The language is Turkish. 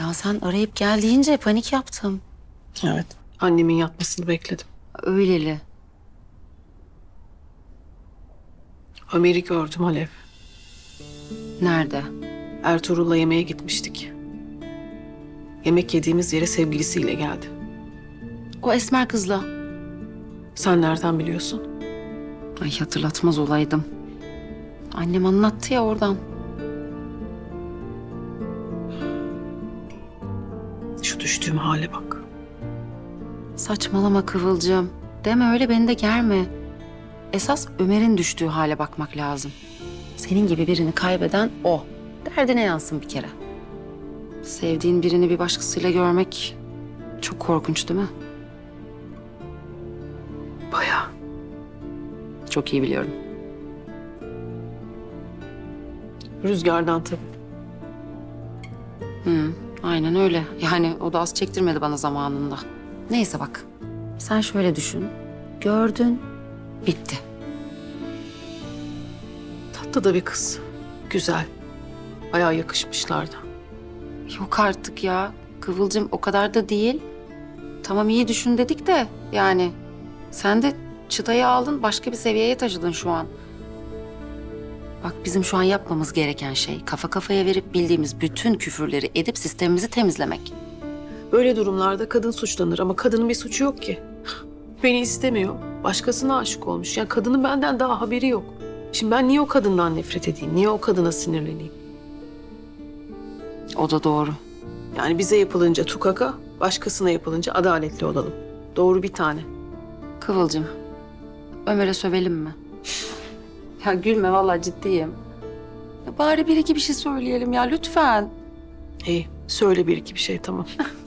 Ya sen arayıp gel deyince panik yaptım. Evet. Annemin yatmasını bekledim. Öyleli. Ömer'i gördüm Alev. Nerede? Ertuğrul'la yemeğe gitmiştik. Yemek yediğimiz yere sevgilisiyle geldi. O esmer kızla. Sen nereden biliyorsun? Ay hatırlatmaz olaydım. Annem anlattı ya oradan. Düştüğüm hale bak. Saçmalama Kıvılcım. Deme öyle beni de germe. Esas Ömer'in düştüğü hale bakmak lazım. Senin gibi birini kaybeden o. Derdine yansın bir kere. Sevdiğin birini bir başkasıyla görmek çok korkunç değil mi? Bayağı. Çok iyi biliyorum. Rüzgardan tabii. Hı, aynen öyle. Yani o da az çektirmedi bana zamanında. Neyse bak. Sen şöyle düşün. Gördün, bitti. Tatlı da bir kız. Güzel. Bayağı yakışmışlardı. Yok artık ya. Kıvılcım o kadar da değil. Tamam iyi düşün dedik de yani. Sen de çıtayı aldın başka bir seviyeye taşıdın şu an. Bak bizim şu an yapmamız gereken şey kafa kafaya verip bildiğimiz bütün küfürleri edip sistemimizi temizlemek. Böyle durumlarda kadın suçlanır ama kadının bir suçu yok ki. Beni istemiyor. Başkasına aşık olmuş. Ya kadının benden daha haberi yok. Şimdi ben niye o kadından nefret edeyim? Niye o kadına sinirleneyim? O da doğru. Yani bize yapılınca tukaka, başkasına yapılınca adaletli olalım. Doğru bir tane. Kıvılcım, Ömer'e sövelim mi? Ya gülme vallahi ciddiyim. Ya bari bir iki bir şey söyleyelim ya lütfen. İyi, söyle bir iki bir şey tamam.